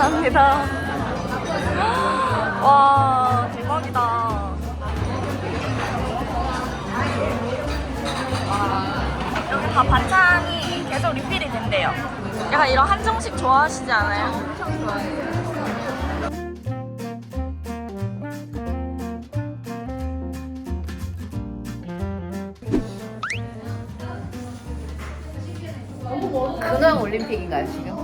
감사합니다. 와, 대박이다. 여기 다 반찬이 계속 리필이 된대요. 약간 이런 한정식 좋아하시지 않아요? 근황 올림픽인가요 지금?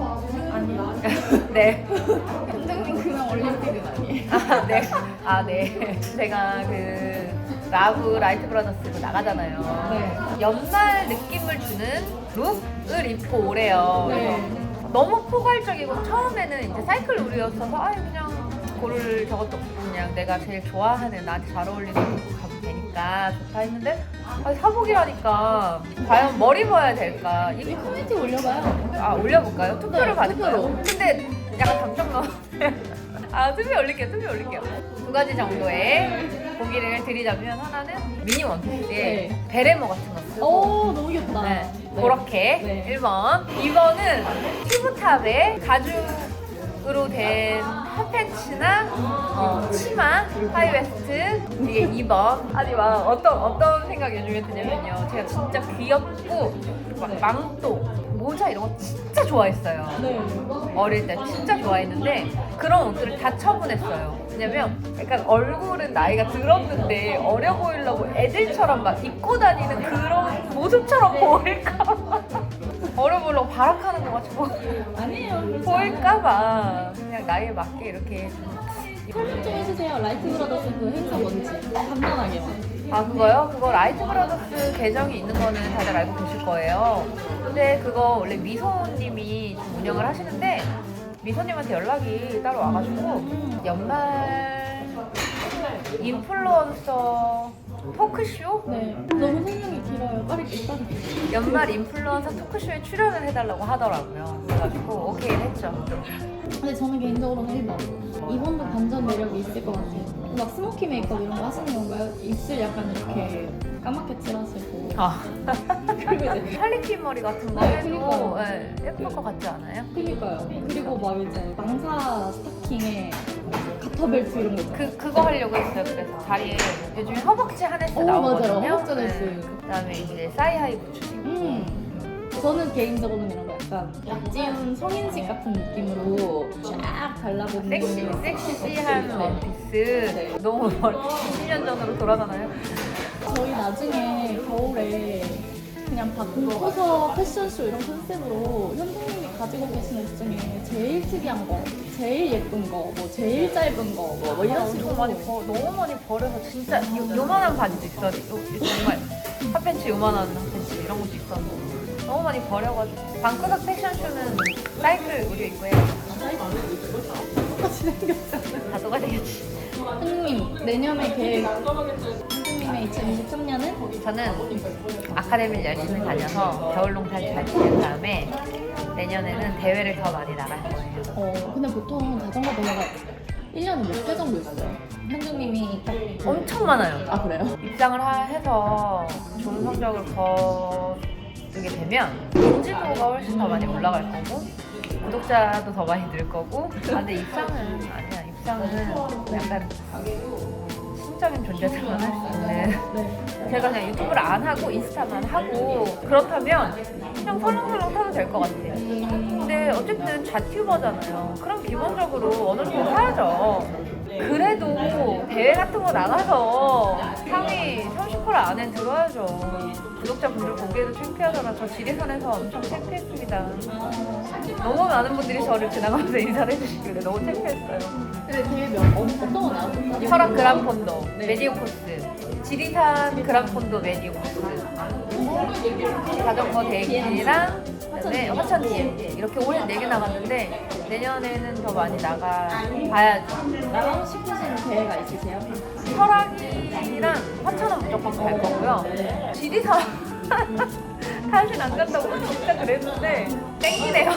아니요. 네. 선생님 그냥 올림픽은 아니에요. 아 네. 아 네. 제가 그 라브 라이트 브라더스 나가잖아요. 네. 연말 느낌을 주는 룩을 입고 오래요. 네. 그래서 너무 포괄적이고 처음에는 이제 사이클 룩이었어서 아 그냥 고를 저것도 그냥 내가 제일 좋아하는 나한테 잘 어울리는 룩 가면 되니까 좋다 했는데 아, 사복이라니까 과연 뭘 입어야 될까? 이이 커뮤니티 올려봐요. 아 올려볼까요? 투표를 네, 받을까요? 투표로. 근데 약간 넣어. 아 투표 올릴게요. 투표 올릴게요. 두 가지 정도의 보기를 드리자면 하나는 미니 원피스에 네. 베레모 같은 거 쓰고 오 너무 귀엽다. 네. 네. 그렇게 네. 1번 2번은 튜브탑에 가죽 으로 된 핫팬츠나 어, 치마, 하이웨스트 이게 2번 아니 막 어떤 어떤 생각이 요즘에 드냐면요 제가 진짜 귀엽고 막 망토 모자 이런 거 진짜 좋아했어요 네. 어릴 때 진짜 좋아했는데 그런 옷들을 다 처분했어요. 왜냐면 약간 얼굴은 나이가 들었는데 어려 보이려고 애들처럼 막 입고 다니는 그런 모습처럼 보일까 보이려고 발악하는 것 같이 보, 아니에요. 그렇지 보일까 봐. 그냥 나이에 맞게 이렇게 설명 좀 해주세요. 라이트 브라더스 그 행사 뭔지 간단하게만. 아 그거요? 그거 라이트 브라더스 계정이 있는 거는 다들 알고 계실 거예요. 근데 그거 원래 미소님이 좀 운영을 하시는데 미소님한테 연락이 따로 와가지고 연말 인플루언서 토크쇼? 네. 너무 설명이 길어요. 빠르게 빠르게. 연말 인플루언서 토크쇼에 출연을 해달라고 하더라고요. 그래가지고 오케이 했죠. 근데 저는 개인적으로는 1번. 2번도 반전 매력이 있을 것 같아요. 막 스모키 메이크업 이런 거 하시는 건가요? 입술 약간 이렇게 까맣게 칠하시고. 아 그리고 이제 할리퀸 머리 같은 거 아, 해도 그니까요. 예, 예쁠 것 같지 않아요? 그니까요. 그리고 막 이제 망사 스타킹에 가터벨트 이런 거 있잖아요. 그 그거 하려고 했어요. 그래서 다리에 요즘 에 허벅지 하네스 오, 나오거든요. 허벅지 하네스. 그다음에 이제 사이하이 부츠. 음. 저는 개인적으로는 이런 거 약간 박지훈 성인식 같은 느낌으로 쫙 달라붙는 섹시 섹시한 네. 원피스. 네. 너무 멀 10년 전으로 돌아가나요? 저희 나중에 그냥 바꾸고서 패션쇼 이런 컨셉으로 현동님이 가지고 계시는 옷 중에 제일 특이한 거, 제일 예쁜 거, 뭐 제일 짧은 거, 뭐, 뭐 이런 식으로 엄청 많이 버, 너무 많이 버려서 진짜 요, 요만한 바지도 있어. 요, 요 정말 핫팬츠 요만한 핫팬츠 이런 것도 있었는데 너무 많이 버려가지고 방구석 패션쇼는 사이클 우리 입고 해요. 똑같이 똑같이 되겠지. 현동님 내년에 계획 님의 2023년은? 저는 아카데미를 열심히 다녀서 겨울농사를 잘 지낸 다음에 내년에는 대회를 더 많이 나갈 거예요. 어 근데 보통 자전거 대회가 1년에 몇회 정도 있어요? 현동님이 딱 그- 엄청 많아요. 아 그래요? 입상을 하- 해서 좋은 성적을 거두게 되면 인지도가 훨씬 더 많이 올라갈 거고 구독자도 더 많이 늘 거고 아 근데 입상은 아니야 입상은 약간 심적인 존재들만 할 수 있는. 네. 제가 그냥 유튜브를 안 하고 인스타만 하고 그렇다면 그냥 설렁설렁 타도 될 것 같아요. 근데 어쨌든 자튜버잖아요. 그럼 기본적으로 어느 정도 해야죠 그래도 대회 같은 거 나가서 상위 30% 안에 들어야죠. 구독자분들 보기에도 창피하잖아. 저 지리산에서 엄청 창피했습니다. 너무 많은 분들이 저를 지나가면서 인사를 해주시길래 너무 창피했어요. 근데 몇 어, 어떤 거 나왔었어요? 설악 그란폰도, 네. 메디오 코스, 지리산 그란폰도 메디오 코스, 자전거 대기랑 그다음에 화천 DMD 이렇게 올해 4개 나갔는데 내년에는 더 많이 나가 봐야죠. 나가고 싶으신 대회가 있으세요? 설악이랑 화천은 무조건 갈 거고요. 지리산 다시는 안 간다고 진짜 그랬는데 땡기네요.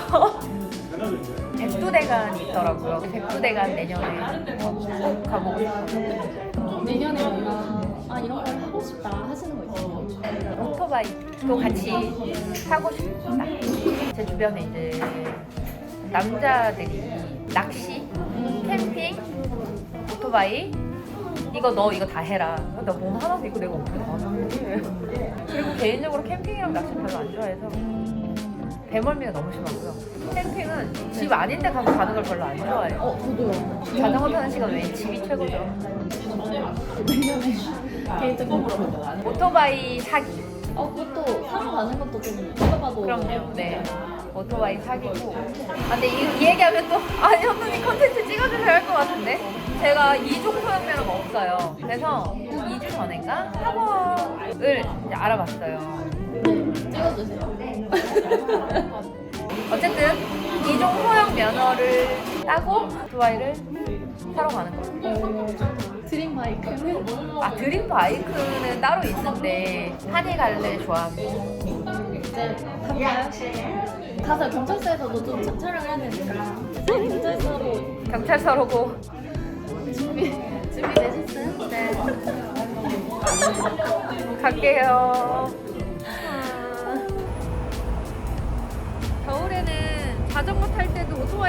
백두대간이 있더라고요. 백두대간 내년에 꼭 가보고 싶어요. 내년에 뭔가 아 이런 걸 하고 싶다 하시는 거 있어요? 오토바이도 같이 타고 싶다. 제 주변에 이제 남자들이 낚시, 캠핑, 오토바이 이거 너 이거 다 해라. 나 몸 하나도 있고 내가 어떻게 다 하지? 그리고 개인적으로 캠핑이랑 낚시 별로 안 좋아해서 배멀미가 너무 심하고요. 캠핑은 집 아닌데 가서 가는 걸 별로 안 좋아해요. 어, 저도요. 자전거 타는 시간 외에 집이 최고죠. 개인적인 목표. 오토바이 사기. 어, 그것도 사러 가는 것도 좀 해봐도. 그럼요. 네. 오토바이 사기고. 아, 근데 이, 이 얘기하면 또, 아, 현동이 컨텐츠 찍어주셔야 할 것 같은데? 제가 이종 소형면허가 없어요. 그래서 2주 전인가 학원을 이제 알아봤어요. 네, 찍어주세요. 어쨌든 이종 소형 면허를 따고 오토바이를 사러 가는 거예요. 어, 드림 바이크는 아, 드림 바이크는 따로 있는데, 한이 갈래 좋아하고. 이제 가봐요. 가서 경찰서에서도 좀 차- 촬영해야 되니까. 경찰서로 경찰서로 고. 준비, 준비되셨어요? 네. 갈게요. 겨울에는 자전거 탈 때도 오토바이